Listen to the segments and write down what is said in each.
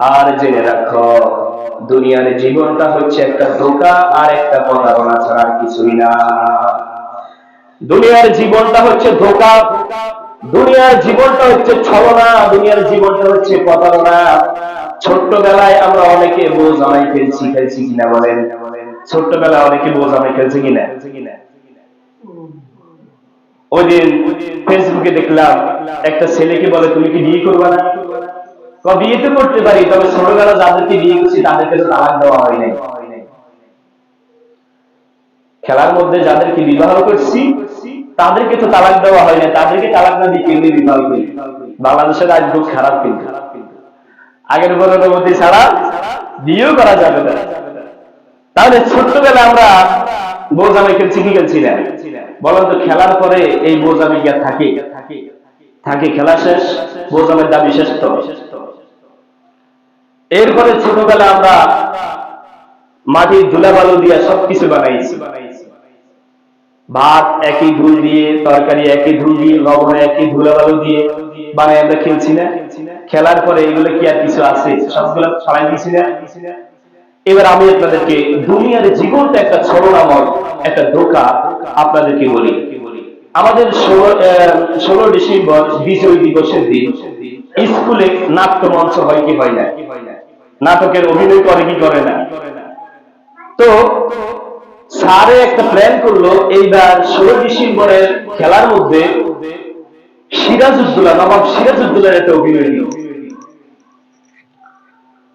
আর জেনে রাখো, দুনিয়ার জীবনটা হচ্ছে একটা ধোকা আর একটা প্রতারণা ছাড়া কিছুই না। দুনিয়ার জীবনটা হচ্ছে ধোকা, দুনিয়ার জীবনটা হচ্ছে ছলনা, দুনিয়ার জীবনটা হচ্ছে প্রতারণা। ছোট্টবেলায় আমরা অনেকে বোঝ আমাই ফেলছি ফেলছি কিনা বলেন? ছোট্টবেলায় অনেকে বোঝ আমাই ফেলছে কিনা? ওই দিন ফেসবুকে দেখলাম একটা ছেলেকে বলে, তুমি কি বিয়ে করবা না? বিয়ে তো করতে পারি, তবে ছোটবেলা যাদেরকে বিয়ে করছি, তাদেরকে তো তালাক দেওয়া হয় নাই। খেলার মধ্যে যাদেরকে বিবাহ করছি, তাদেরকে তো তালাক দেওয়া হয় না তাদেরকে তালাক না দিয়ে কেমনি বিবাহ করি? বাংলাদেশের আজ খুব খারাপ কিন্তু। আগের বছরের মধ্যে ছাড়া বিয়েও করা যাবে না। তাহলে ছোট্টবেলা আমরা বোঝামে খেলছি কি খেলছি না বলেন তো খেলার পরে এই বোঝামে গিয়া থাকে। থাকে, খেলা শেষ, বোঝামের দাবি শেষ তো। এরপরে ছোটবেলা আমরা মাটির ধুলাবালু দিয়ে সবকিছু বানাইছি। ভাত একই ধুল দিয়ে, তরকারি একই ধুল দিয়ে, লবণ একই ধুলাবালু দিয়ে বানাই আমরা খেলছি না। খেলার পরে এগুলো কি আর কিছু আছে? সবগুলো ছড়াই দিছি না। এবার আমি আপনাদেরকে দুনিয়ার জীবনটা একটা ছলনাময় একটা ধোকা আপনাদেরকে বলি। আমাদের ষোলো ডিসেম্বর বিজয় দিবসের দিন স্কুলে নাট্য মঞ্চ হয় কি হয় না? নাটকের অভিনয় করে কি করে না? তো স্যারে একটা প্ল্যান করল, এইবার ষোলো ডিসেম্বরের খেলার মধ্যে সিরাজউদ্দৌলা, নবাব সিরাজউদ্দৌলার একটা অভিনয় নিল।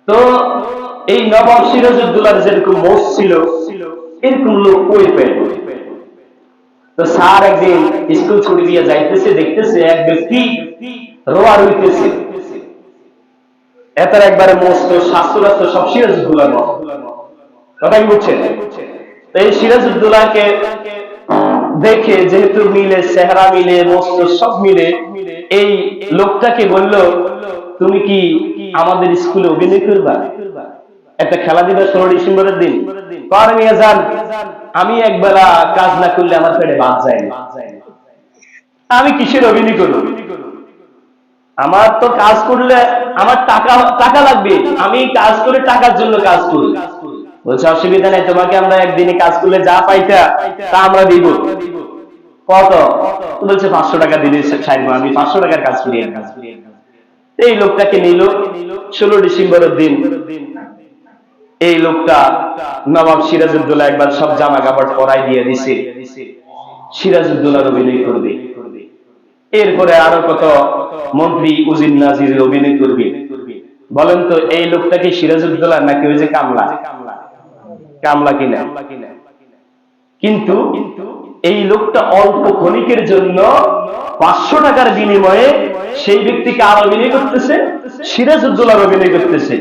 তো এই নবাব সিরাজউদ্দৌলার যেরকম মোষ ছিল এরকম লোক কই পেল? তো স্যার একদিন স্কুল ছুটি দিয়ে যাইতেছে, দেখতেছে এক ব্যক্তি রোয়া রইতেছে। এত একবারে মস্ত স্বাস্থ্য সব সিরাজউদ্দৌলার মতো। কথা কি বুঝছেন? তো এই সিরাজউদ্দৌলাকে দেখে যেহেতু মিলে, চেহারা মিলে, মস্ত সব মিলে, এই লোকটাকে বলল, তুমি কি আমাদের স্কুলে অভিনয় করবা? একটা খেলা দিবে ষোলো ডিসেম্বরের দিন? কার নিয়ে যান। আমি একবেলা কাজ না করলে আমার পেটে বাদ যায় আমি কিসের অভিনয় করব? আমার তো কাজ করলে আমার টাকা টাকা লাগবে। আমি কাজ করে টাকার জন্য কাজ করি। বলছে, অসুবিধা নেই, তোমাকে আমরা একদিনে কাজ করলে যা পাইতা, তা আমরা দিব। কত? বলছে, পাঁচশো টাকা দিলে ছাড়বো আমি পাঁচশো টাকার কাজ করি কাজ করি। এই লোকটাকে নিল। ষোলো ডিসেম্বরের দিন এই লোকটা নবাব সিরাজউদ্দৌলা একবার সব জামা কাপড় পরাই দিয়ে দিছে। সিরাজউদ্দৌলার অভিনয় করবে। এরপরে আরও কত মন্ত্রী উজির নাজির অভিনয় করবে। বলেন তো, এই লোকটা কি সিরাজউদ্দৌলা নাকি ওই যে কামলা? কামলা কিনা? কিন্তু এই লোকটা অল্প ক্ষণিকের জন্য পাঁচশো টাকার বিনিময়ে সেই ব্যক্তিকে আর অভিনয় করতেছে, সিরাজউদ্দৌলার অভিনয় করতেছে।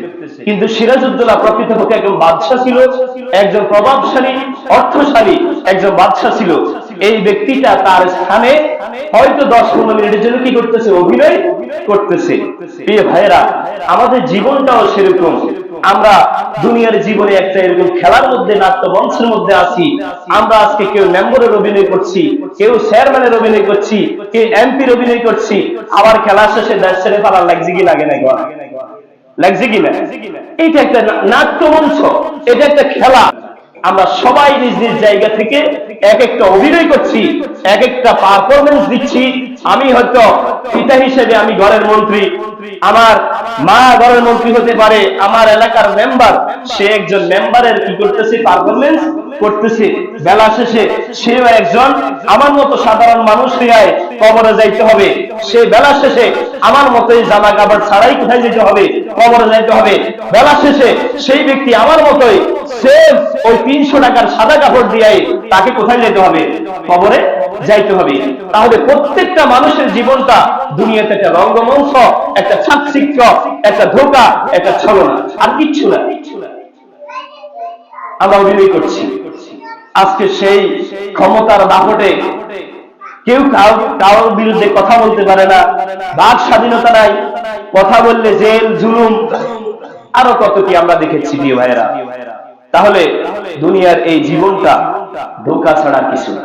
কিন্তু সিরাজউদ্দৌলা প্রকৃতপক্ষে একজন বাদশাহ ছিল, একজন প্রভাবশালী, অর্থশালী একজন বাদশাহ ছিল। এই ব্যক্তিটা তার স্থানে হয়তো দশ পনেরো মিনিটের জন্য কি করতেছে? অভিনয় করতেছে। প্রিয় ভাইয়েরা, আমাদের জীবনটাও সেরকম। আমরা দুনিয়ার জীবনে একটা এরকম খেলার মধ্যে নাট্য মঞ্চের মধ্যে আছি। আমরা আজকে কেউ মেম্বরের অভিনয় করছি, কেউ চেয়ারম্যানের অভিনয় করছি, কেউ এমপির অভিনয় করছি। আবার খেলা শেষে দেশ ছেড়ে পালার লাগছে কি লাগে না লাগছে কিনা এটা একটা নাট্য মঞ্চ এটা একটা খেলা। আমরা সবাই নিজ নিজ জায়গা থেকে এক একটা অভিনয় করছি, এক একটা পারফরমেন্স দিচ্ছি আমি হয়তো পিতা হিসেবে আমি ঘরের মন্ত্রী। আমার মা ঘরের মন্ত্রী হতে পারে, আমার এলাকার মেম্বার, সে একজন মেম্বারের কি করতেছে পারফরমেন্স করতেছে। বেলা শেষে সেও একজন আমার মতো সাধারণ মানুষ হয়ে কবরে যাইতে হবে। সে বেলা শেষে আমার মতোই জামা কাপড় ছাড়াই কোথায় যেতে হবে? কবরে যাইতে হবে। বেলা শেষে সেই ব্যক্তি আমার মতোই সে ওই তিনশো টাকার সাদা কাপড় দিয়ে তাকে কোথায় যেতে হবে? কবরে যাইতে হবে। তাহলে প্রত্যেকটা মানুষের জীবনটা দুনিয়াতে একটা রঙ্গমঞ্চ, একটা ছাত্রিক্ষ একটা ধোকা, একটা ছলনা, আর কিচ্ছু না। আমরা অভিনয় করছি। আজকে সেই ক্ষমতার দাপটে কেউ কারোর বিরুদ্ধে কথা বলতে পারে না। বাক স্বাধীনতা নাই। কথা বললে জেল, জুলুম, আরও কত কি আমরা দেখেছি, প্রিয় ভাইয়েরা। তাহলে দুনিয়ার এই জীবনটা ধোকা ছাড়া কিছু না।